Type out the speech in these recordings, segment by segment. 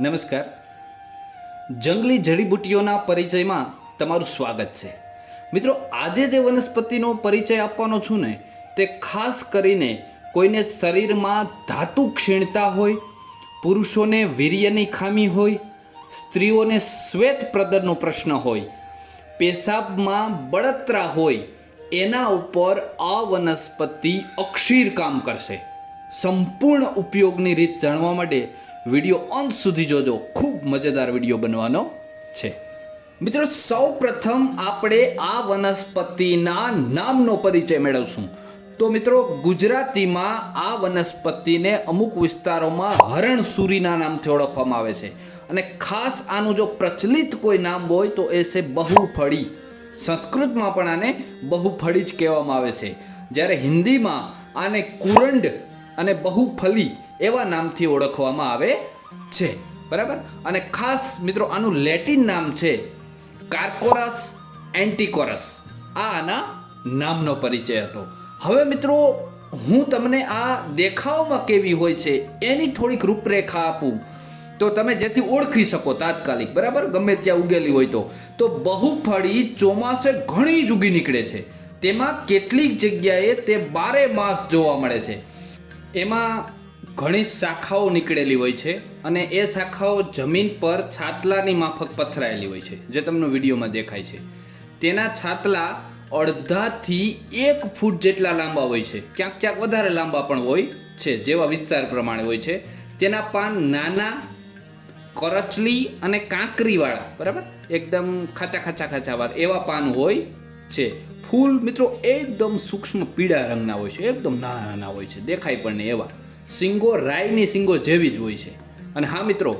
નમસ્કાર. જંગલી જડીબુટ્ટીઓના પરિચયમાં તમારું સ્વાગત છે. મિત્રો, આજે જે વનસ્પતિનો પરિચય આપવાનો છું ને, તે ખાસ કરીને કોઈને શરીરમાં ધાતુ ક્ષીણતા હોય, પુરુષોને વીર્યની ખામી હોય, સ્ત્રીઓને શ્વેત પ્રદરનો પ્રશ્ન હોય, પેશાબમાં બળતરા હોય, એના ઉપર આ વનસ્પતિ અક્ષીર કામ કરશે. સંપૂર્ણ ઉપયોગની રીત જાણવા માટે વીડિયો અંત સુધી જોજો. ખૂબ મજેદાર વીડિયો બનવાનો છે. મિત્રો સૌ પ્રથમ આપણે આ વનસ્પતિના નામનો પરિચય મેળવશું. તો મિત્રો, ગુજરાતીમાં આ વનસ્પતિને અમુક વિસ્તારોમાં હરણસુરીના નામથી ઓળખવામાં આવે છે. અને ખાસ આનું જો પ્રચલિત કોઈ નામ હોય, તો એ છે બહુફળી. સંસ્કૃતમાં પણ આને બહુફળી જ કહેવામાં આવે છે. જ્યારે હિન્દીમાં આને કુરંડ અને બહુફલી એવા નામથી ઓળખવામાં આવે છે. બરાબર? અને ખાસ મિત્રો, આનું લેટિન નામ છે કાર્કોરસ એન્ટિકોરસ. આ આના નામનો પરિચય હતો. હવે મિત્રો, હું તમને આ દેખાવમાં કેવી હોય છે એની થોડીક રૂપરેખા આપું. તો તમે જેથી ઓળખી શકો તાત્કાલિક, બરાબર? ગમે ત્યાં ઉગેલી હોય તો. તો બહુફળી ચોમાસે ઘણી જ ઉગી નીકળે છે. તેમાં કેટલીક જગ્યાએ તે બારે માસ જોવા મળે છે. એમાં ઘણી શાખાઓ નીકળેલી હોય છે અને એ શાખાઓ જમીન પર છાતલાની માફક પથરાયેલી હોય છે, જે તમને વિડીયોમાં દેખાય છે. તેના છાતલા અડધાથી એક ફૂટ જેટલા લાંબા હોય છે. ક્યાંક ક્યાંક વધારે લાંબા પણ હોય છે, જેવા વિસ્તાર પ્રમાણે હોય છે. તેના પાન નાના, કરચલી અને કાંકરીવાળા, બરાબર? એકદમ ખાચા ખાચા ખાચાવાળા એવા પાન હોય છે. ફૂલ મિત્રો એકદમ સૂક્ષ્મ પીળા રંગના હોય છે, એકદમ નાના નાના હોય છે, દેખાય પણ નહીં એવા. સિંગો રાઈની સિંગો જેવી જ હોય છે. અને હા મિત્રો,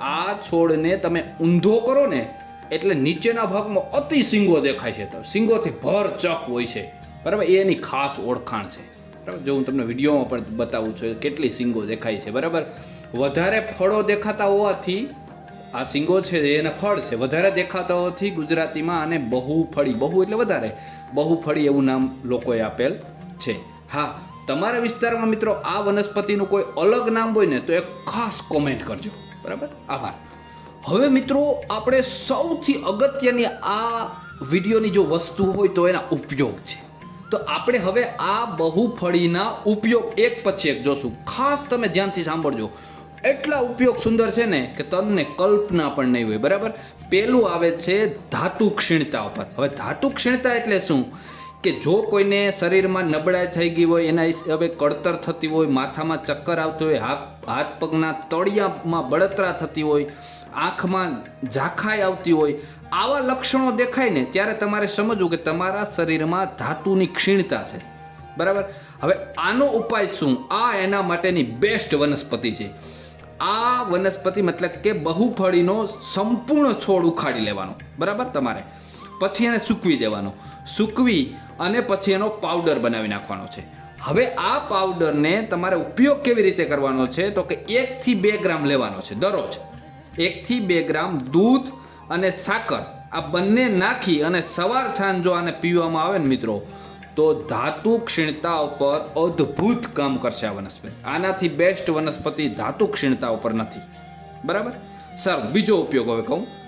આ છોડને તમે ઊંધો કરો ને, એટલે નીચેના ભાગમાં અતિ સિંગો દેખાય છે. તો સિંગોથી ભર ચક હોય છે. બરાબર? એ એની ખાસ ઓળખાણ છે. બરાબર? જો હું તમને વિડીયોમાં પણ બતાવું છું, કેટલી સિંગો દેખાય છે. બરાબર? વધારે ફળો દેખાતા હોવાથી આ સિંગો છે એના ફળ છે. વધારે દેખાતા હોવાથી ગુજરાતીમાં આને બહુફળી, બહુ એટલે વધારે બહુ ફળી એવું નામ લોકોએ આપેલ છે. હા તમારા વિસ્તારમાં મિત્રો આ વનસ્પતિનું કોઈ અલગ નામ હોય ને, તો એક ખાસ કોમેન્ટ કરજો. બરાબર? આભાર. હવે મિત્રો, આપણે સૌથી અગત્યની આ વિડીયોની જો વસ્તુ હોય તો એના ઉપયોગ છે. તો આપણે હવે આ બહુફળીના ઉપયોગ એક પછી એક જોશું. ખાસ તમે ધ્યાનથી સાંભળજો. એટલા ઉપયોગ સુંદર છે ને કે તમને કલ્પના પણ નહીં હોય. બરાબર? પેલું આવે છે ધાતુ ક્ષીણતા ઉપર. હવે ધાતુ ક્ષીણતા એટલે શું? કે જો કોઈને શરીરમાં નબળાઈ થઈ ગઈ હોય, એના હવે કળતર થતી હોય, માથામાં ચક્કર આવતું હોય, હાથ હાથ પગના તળિયામાં બળતરા થતી હોય, આંખમાં ઝાંખાઈ આવતી હોય, આવા લક્ષણો દેખાય ને, ત્યારે તમારે સમજવું કે તમારા શરીરમાં ધાતુની ક્ષીણતા છે. બરાબર? હવે આનો ઉપાય શું? આ એના માટેની બેસ્ટ વનસ્પતિ છે. આ વનસ્પતિ મતલબ કે બહુફળીનો સંપૂર્ણ છોડ ઉખાડી લેવાનો. બરાબર? તમારે. પછી એને સૂકવી દેવાનો. સૂકવી અને પછી એનો પાવડર બનાવી નાખવાનો છે. હવે આ પાવડરને તમારે ઉપયોગ કેવી રીતે કરવાનો છે? તો કે એકથી બે ગ્રામ લેવાનો છે, દરરોજ. એકથી બે ગ્રામ દૂધ અને સાકર. આ બંને નાખી અને સવાર સાંજ જો આને પીવામાં આવે ને મિત્રો, તો ધાતુ ક્ષીણતા ઉપર અદ્ભુત કામ કરશે આ વનસ્પતિ. આનાથી બેસ્ટ વનસ્પતિ ધાતુ ક્ષીણતા ઉપર નથી. બરાબર? સારું, બીજો ઉપયોગ હવે કહું.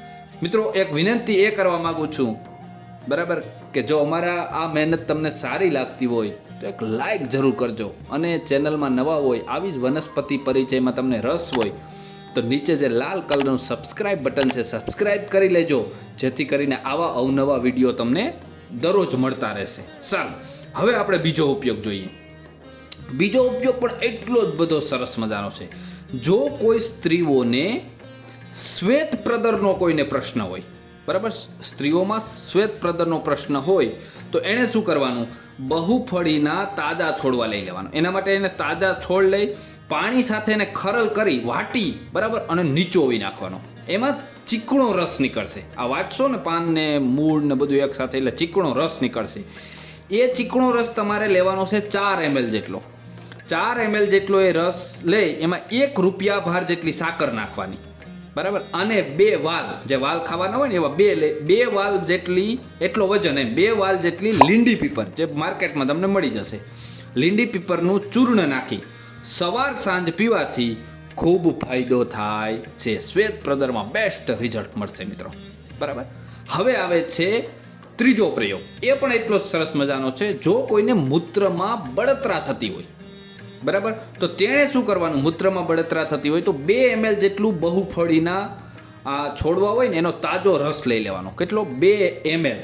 મિત્રો, એક વિનંતી એ કરવા માગું છું. બરાબર? કે જો અમારા આ મહેનત તમને સારી લાગતી હોય, તો એક લાઈક જરૂર કરજો. અને ચેનલમાં નવા હોય, આવી જ વનસ્પતિ પરિચયમાં તમને રસ હોય, તો નીચે જે લાલ કલરનું સબસ્ક્રાઇબ બટન છે સબસ્ક્રાઇબ કરી લેજો. જેથી કરીને આવા અવનવા વીડિયો તમને દરરોજ મળતા રહેશે. સારું. હવે આપણે બીજો ઉપયોગ જોઈએ. બીજો ઉપયોગ પણ એટલો જ બધો સરસ મજાનો છે. જો કોઈ સ્ત્રીઓને શ્વેત પ્રદરનો કોઈને પ્રશ્ન હોય. બરાબર? સ્ત્રીઓમાં શ્વેત પ્રદરનો પ્રશ્ન હોય, તો એણે શું કરવાનું? બહુફળીના તાજા છોડવા લઈ લેવાનું. એના માટે એને તાજા છોડ લઈ પાણી સાથે એને ખરલ કરી વાટી, બરાબર? અને નીચોવી નાખવાનો. એમાં ચીકણો રસ નીકળશે. આ વાટશો ને પાન ને મૂળ ને બધું એક સાથે, એટલે ચીકણો રસ નીકળશે. એ ચીકણો રસ તમારે લેવાનો છે ચાર એમએલ જેટલો. ચાર એમએલ જેટલો એ રસ લઈ એમાં એક રૂપિયા ભાર જેટલી સાકર નાખવાની. બરાબર? અને બે વાલ, જે વાલ ખાવાના હોય ને એવા બે બે વાલ જેટલી, એટલો વજન એમ, બે વાલ જેટલી લીંડી પીપર, જે માર્કેટમાં તમને મળી જશે. લીંડી પીપરનું ચૂર્ણ નાખી, સવાર સાંજ પીવાથી ખૂબ ફાયદો થાય છે. શ્વેત પ્રદરમાં બેસ્ટ રિઝલ્ટ મળશે મિત્રો. બરાબર? હવે આવે છે ત્રીજો પ્રયોગ. એ પણ એટલો સરસ મજાનો છે, જો કોઈને મૂત્રમાં બળતરા થતી હોય બરાબર? તો તેણે શું કરવાનું? મૂત્રમાં બળતરા થતી હોય તો બે એમએલ જેટલું બહુફળીના, આ, છોડવા હોય ને એનો તાજો રસ લઈ લેવાનો. કેટલો? બે એમએલ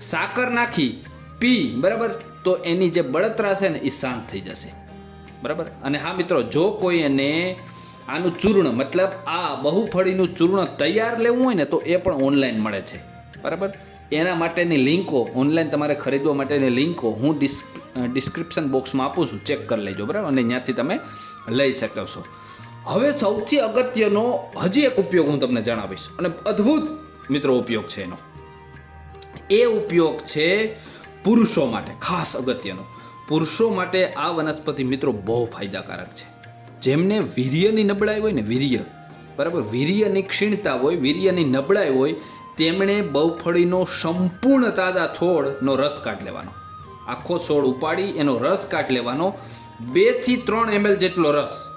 સાકર નાખી, પી, બરાબર? તો એની જે બળતરા છે ને એ શાંત થઈ જશે. બરાબર? અને હા મિત્રો, જો કોઈ એને આનું ચૂર્ણ, મતલબ આ બહુફળીનું ચૂર્ણ તૈયાર લેવું હોય ને તો એ પણ ઓનલાઈન મળે છે. બરાબર? એના માટેની લિંકો ઓનલાઈન તમારે ખરીદવા માટેની લિંકો હું ડિસ ડિસ્ક્રિપ્શન બોક્સમાં આપું છું. ચેક કરી લેજો, બરાબર? અને ત્યાંથી તમે લઈ શકો છો. હવે સૌથી અગત્યનો, હજી એક ઉપયોગ હું તમને જણાવીશ. અને અદ્ભુત મિત્રો ઉપયોગ છે એનો. એ ઉપયોગ છે પુરુષો માટે, ખાસ અગત્યનો. પુરુષો માટે આ વનસ્પતિ મિત્રો બહુ ફાયદાકારક છે. જેમને વીર્યની નબળાઈ હોય ને, વીર્ય, બરાબર? વીર્યની ક્ષીણતા હોય, વીર્યની નબળાઈ હોય તેમણે બહુફળીનો સંપૂર્ણ તાજા છોડનો રસ કાઢ લેવાનો. આખો છોડ ઉપાડી એનો રસ કાઢ લેવાનો. બેથી ત્રણ એમએલ જેટલો રસ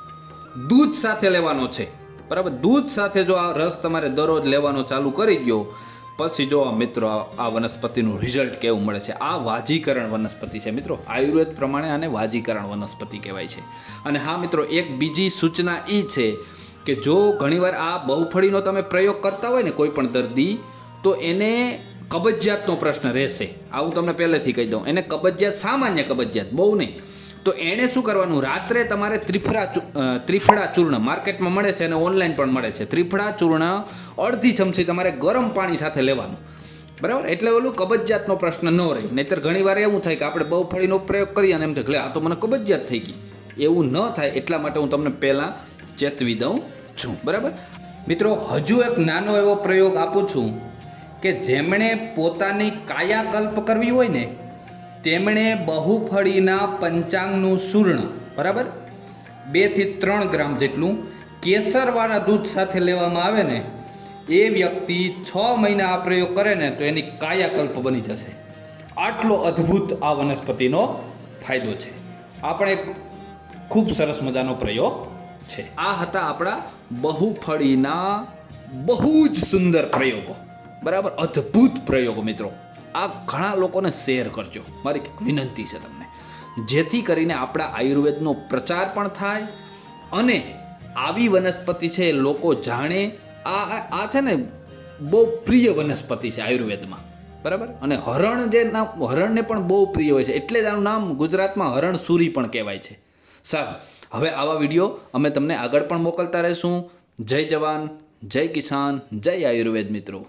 દૂધ સાથે લેવાનો છે. બરાબર? દૂધ સાથે જો આ રસ તમારે દરરોજ લેવાનો ચાલુ કરી દો પછી જો આ મિત્રો આ- વનસ્પતિનું રિઝલ્ટ કેવું મળે છે? આ વાજીકરણ વનસ્પતિ છે મિત્રો. આયુર્વેદ પ્રમાણે આને વાજીકરણ વનસ્પતિ કહેવાય છે. અને હા મિત્રો, એક બીજી સૂચના એ છે કે જો ઘણીવાર આ બહુફળીનો તમે પ્રયોગ કરતા હોય ને કોઈ પણ દર્દી તો એને કબજિયાતનો પ્રશ્ન રહેશે. આવું તમને પહેલેથી કહી દઉં. એને કબજિયાત, સામાન્ય કબજિયાત, બહુ નહીં. તો એણે શું કરવાનું? રાત્રે તમારે ત્રિફળા ત્રિફળા ચૂર્ણ માર્કેટમાં મળે છે અને ઓનલાઈન પણ મળે છે. ત્રિફળા ચૂર્ણ અડધી ચમચી તમારે ગરમ પાણી સાથે લેવાનું. બરાબર? એટલે ઓલું કબજિયાતનો પ્રશ્ન ન રહે. નહીતર ઘણીવાર એવું થાય કે આપણે બહુફળીનો પ્રયોગ કરીએ અને એમ થાય આ તો મને કબજિયાત થઈ ગઈ. એવું ન થાય એટલા માટે હું તમને પહેલાં ચેતવી દઉં છું. બરાબર? મિત્રો, હજુ એક નાનો એવો પ્રયોગ આપું છું. કે જેમણે પોતાની કાયાકલ્પ કરવી હોય ને, તેમણે બહુફળીના પંચાંગનું ચૂર્ણ, બરાબર? બેથી ત્રણ ગ્રામ જેટલું કેસરવાળા દૂધ સાથે લેવામાં આવે ને, એ વ્યક્તિ છ મહિના આ પ્રયોગ કરે ને, તો એની કાયાકલ્પ બની જશે. આટલો અદ્ભુત આ વનસ્પતિનો ફાયદો છે. આપણે ખૂબ સરસ મજાનો પ્રયોગ છે. આ હતા આપણા બહુફળીના બહુ જ સુંદર પ્રયોગો. બરાબર? અદ્ભુત પ્રયોગો મિત્રો. આ ઘણા લોકોને શેર કરજો. મારી વિનંતી છે તમને. જેથી કરીને આપણા આયુર્વેદનો પ્રચાર પણ થાય અને આવી વનસ્પતિ છે લોકો જાણે આ, આ- છે ને બહુ પ્રિય વનસ્પતિ છે આયુર્વેદમાં. બરાબર? અને હરણ જે નામ, હરણને પણ બહુ પ્રિય હોય છે. એટલે જ આનું નામ ગુજરાતમાં હરણ સુરી પણ કહેવાય છે. સારું. હવે આવા વીડિયો અમે તમને આગળ પણ મોકલતા રહીશું. જય જવાન, જય કિસાન, જય આયુર્વેદ મિત્રો.